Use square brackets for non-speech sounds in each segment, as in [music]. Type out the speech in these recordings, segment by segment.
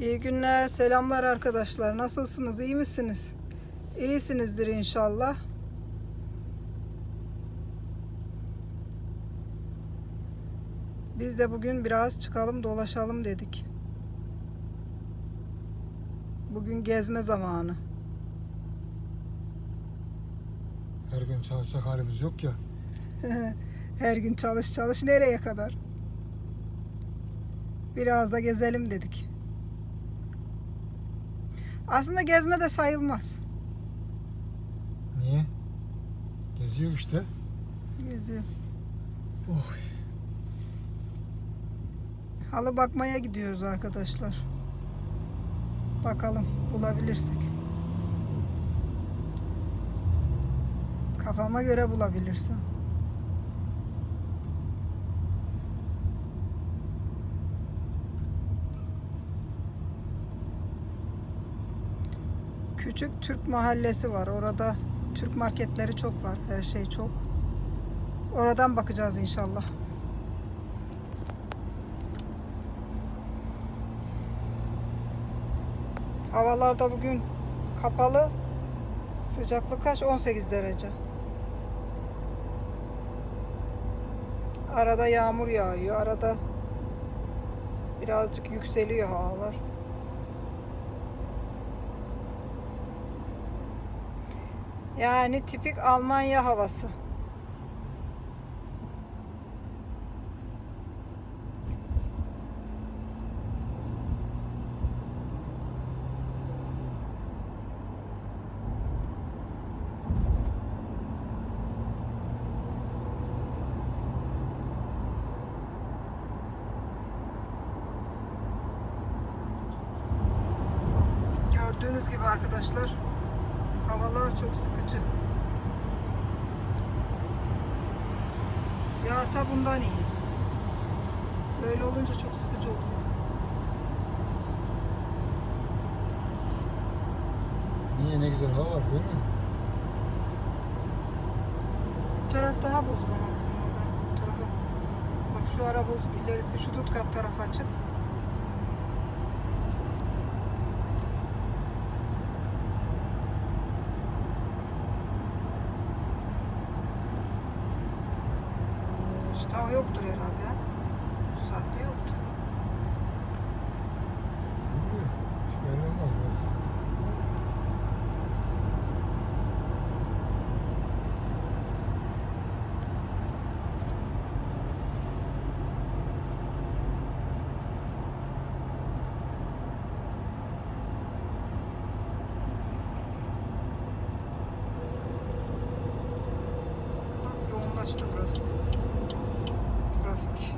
İyi günler, selamlar arkadaşlar. Nasılsınız, iyi misiniz? İyisinizdir inşallah. Biz de bugün biraz çıkalım, dolaşalım dedik. Bugün gezme zamanı. Her gün çalışacak halimiz yok ya. [laughs] Her gün çalış çalış nereye kadar? Biraz da gezelim dedik. Aslında gezme de sayılmaz. Niye? Geziyor işte. Geziyoruz. Oh. Halı bakmaya gidiyoruz arkadaşlar. Bakalım bulabilirsek. Kafama göre bulabilirsem. Küçük Türk mahallesi var. Orada Türk marketleri çok var. Her şey çok. Oradan bakacağız inşallah. Havalarda bugün kapalı. Sıcaklık kaç? 18 derece. Arada yağmur yağıyor. Arada birazcık yükseliyor havalar. Yani tipik Almanya havası. Gördüğünüz gibi arkadaşlar havalar çok sıkıcı. Yağsa bundan iyi. Böyle olunca çok sıkıcı oluyor. Niye ne güzel hava var görmüyor musun? Bu taraf daha bozuk ama bizim orada. Bu tarafa. Bak şu ara bozuk ilerisi şu tutkar tarafı açık. İşte o yoktur herhalde. ha? Bu saatte yoktur. Bilmiyorum. Hiç belli olmaz burası. Bak yoğunlaştı burası. Trafik.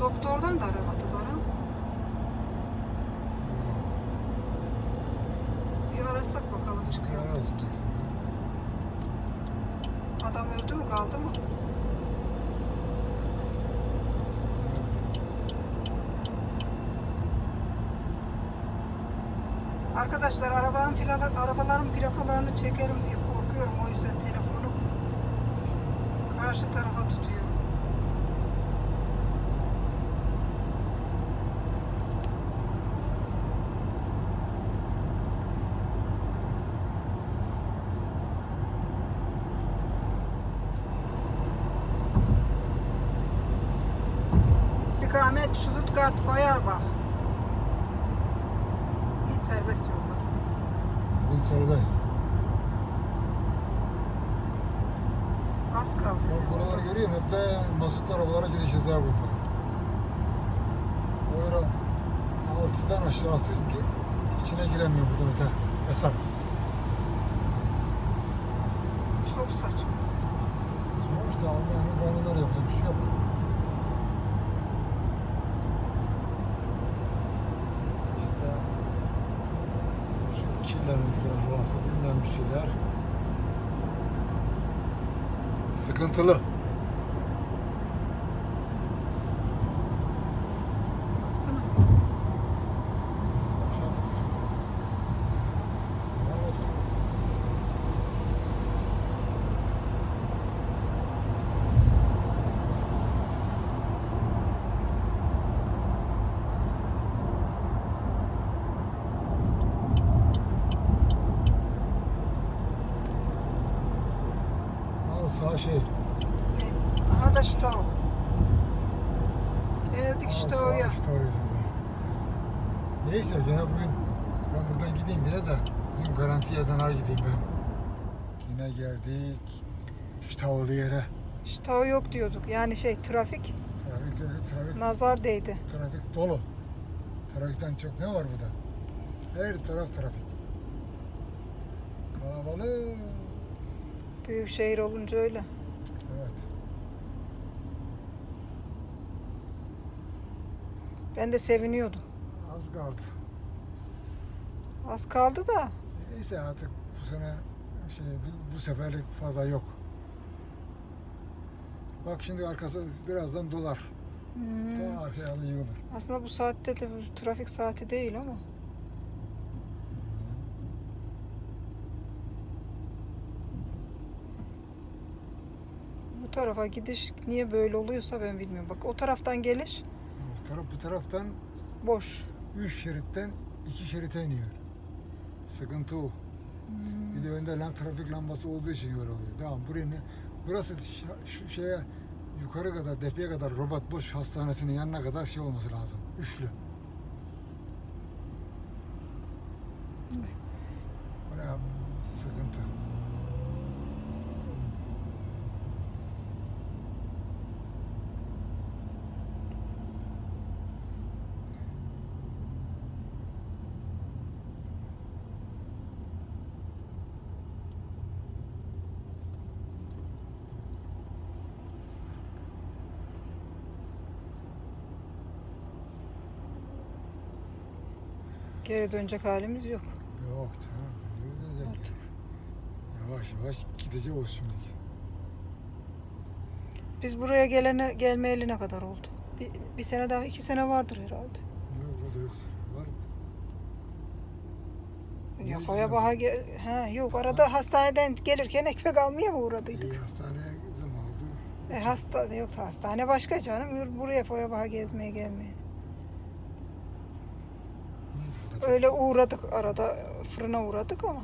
Doktordan da aramadılar arasak bakalım çıkıyor. tekrar. Adam öldü mü kaldı mı? Arkadaşlar arabanın plaka, arabaların plakalarını çekerim diye korkuyorum o yüzden telefonu karşı tarafa tutuyorum. Stuttgart Feuerbach. İyi serbest yollar. Bugün serbest. Az kaldı. Bak yani. buraları görüyorum hep de mazot arabalara giriş yasağı koydular. O ara altıdan aşağısı gi- içine giremiyor burada öte. Yasak. Çok saçma. Saçmamış da Almanya'nın kanunları yapacak bir şey yok. İşte şu kirlenmiş havası bilmem bir şeyler. Sıkıntılı. Sağ şey. Aha da Stau. Geldik Stau'ya zaten. Neyse gene bugün ben buradan gideyim yine de bizim garanti yerden gideyim ben. Yine geldik. Stau'lu yere. Stau yok diyorduk. Yani şey trafik Trafik, trafik, nazar değdi. trafik dolu. Trafikten çok ne var burada? Her taraf trafik. Kalabalık. Büyük şehir olunca öyle. Evet. Ben de seviniyordum. Az kaldı. Az kaldı da Neyse artık bu sene şey bu, seferlik fazla yok. Bak şimdi arkası birazdan dolar. hmm, Ta arkaya yığılır. aslında bu saatte de trafik saati değil ama. Tarafa gidiş niye böyle oluyorsa ben bilmiyorum. Bak o taraftan geliş Bu, taraf, bu taraftan boş. 3 şeritten 2 şerite iniyor. Sıkıntı o. Bir de önde lan trafik lambası olduğu için öyle oluyor. Tamam buraya ne? Burası şu şeye yukarı kadar, depeye kadar robot boş hastanesinin yanına kadar şey olması lazım. Üçlü. Buraya sıkıntı. Geri dönecek halimiz yok Yok canım. ne diyecek? artık. Yavaş yavaş gideceğiz şimdi. Biz buraya gelene gelmeyeli ne kadar oldu? Bir, bir sene daha iki sene vardır herhalde. Yok burada yoktur. Var. Ya Ne Foya güzel. Baha gel ha, yok arada hastaneden gelirken ekmek almaya mı uğradıydık? İyi hastaneye kızım oldu. E, hasta yoksa hastane başka canım. Buraya Foya Baha gezmeye gelmeye. Burada Öyle uğradık arada fırına uğradık ama.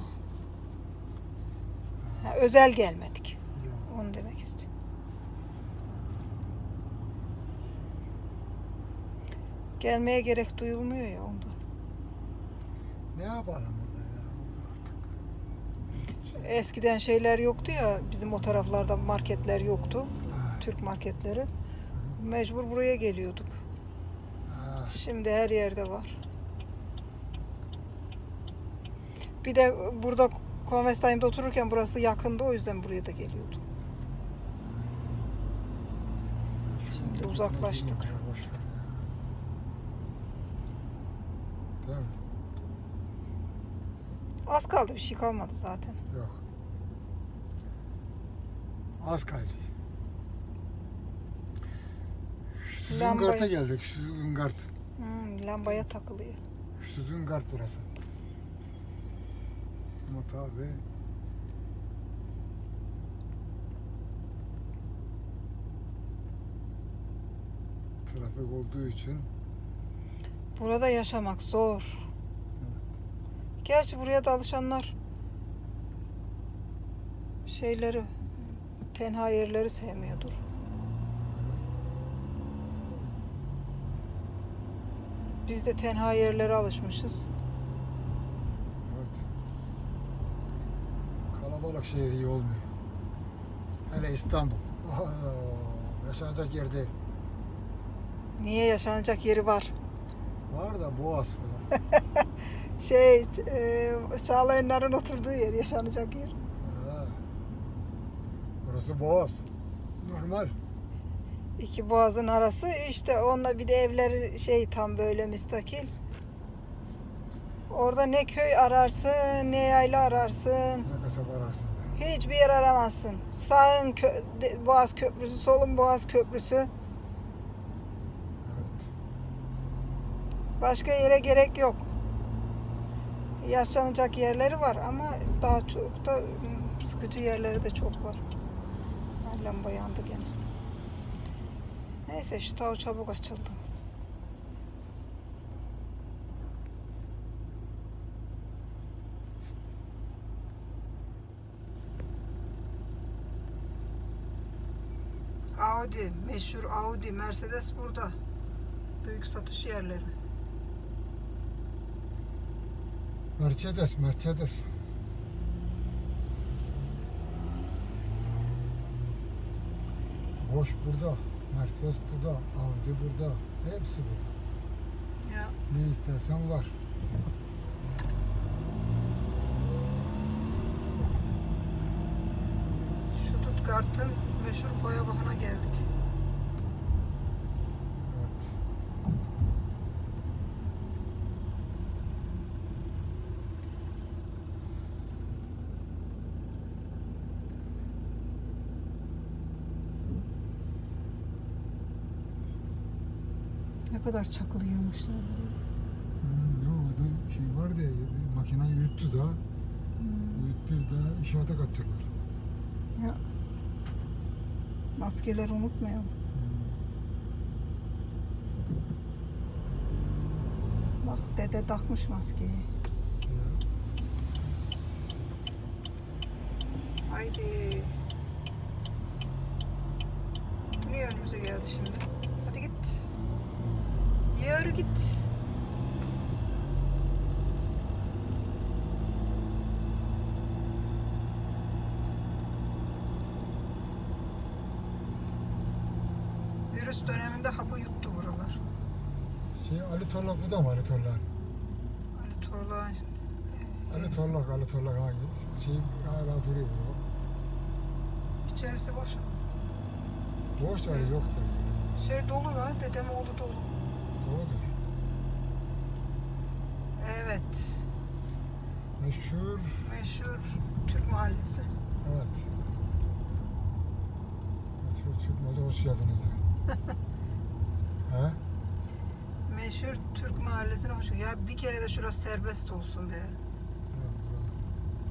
Ha, özel gelmedik. Yok. Onu demek istiyorum. Gelmeye gerek duyulmuyor ya ondan. Ne yapalım burada ya? Burada artık. Eskiden şeyler yoktu ya bizim o taraflarda marketler yoktu. Ha, Türk marketleri. Mecbur buraya geliyorduk. ha. Şimdi her yerde var. Bir de burada Convestay'ımda otururken burası yakındı o yüzden buraya da geliyordum. Şimdi uzaklaştık. Az kaldı bir şey kalmadı zaten. Yok. Az kaldı. Şu Lambayı- geldik. Züngart. Hmm, lambaya takılıyor. Züngart burası. Ama tabi trafik olduğu için Burada yaşamak zor. Gerçi buraya da alışanlar şeyleri tenha yerleri sevmiyordur. Biz de tenha yerlere alışmışız. evet. Kalabalık şehir iyi olmuyor. Hele İstanbul. Yaşanacak yerde Niye yaşanacak yeri var? var da Boğaz. [laughs] Şey, e, Çağlayanların oturduğu yer, yaşanacak yer. Ha. Burası Boğaz. Normal. İki boğazın arası işte onunla bir de evleri şey tam böyle müstakil. Orada ne köy ararsın, ne yayla ararsın. Ne kasaba arasında. Hiçbir yer aramazsın. Sağın kö- Boğaz Köprüsü, solun Boğaz Köprüsü. Evet. Başka yere gerek yok. Yaşanacak yerleri var ama daha çok da ım, sıkıcı yerleri de çok var. Lamba yandı gene. Neyse şu tav çabuk açıldı. Audi, meşhur Audi, Mercedes burada. Büyük satış yerleri. Mercedes, Mercedes. Boş burada, Mercedes burada, Audi burada, hepsi burada. Ya Ne istersen var. Stuttgart'ın meşhur Feuerbach'ına geldik. Evet. Ne kadar çakılıyormuşlar. Hmm, yok orada şey var diye makine yuttu da yuttu da inşaata katacaklar. Ya. Maskeleri unutmayalım. Bak dede takmış maskeyi. Haydi. Niye önümüze geldi şimdi? Hadi git. Yürü git. Virüs döneminde hapı yuttu buralar. Şey Ali Torlak bu da mı Ali Torlak? Ali Torlak. Ali Torlak, Ali Torlak hangi? Şey hala duruyor burada. İçerisi boş. Boş Ali yoktur. Şey dolu lan, dedem oğlu dolu. Doğrudur. Evet. Meşhur, Meşhur Türk mahallesi. evet. Meşhur Türkmez'e hoş geldiniz. [laughs] He? Meşhur Türk mahallesine hoş Ya bir kere de şurası serbest olsun be.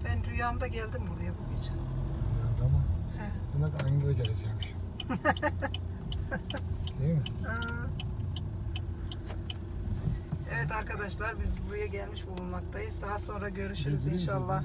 Ben rüyamda geldim buraya bu gece. Yani ama He. demek aynı da geleceğimiş. [laughs] Değil mi? Aa. Evet arkadaşlar biz buraya gelmiş bulunmaktayız. Daha sonra görüşürüz inşallah.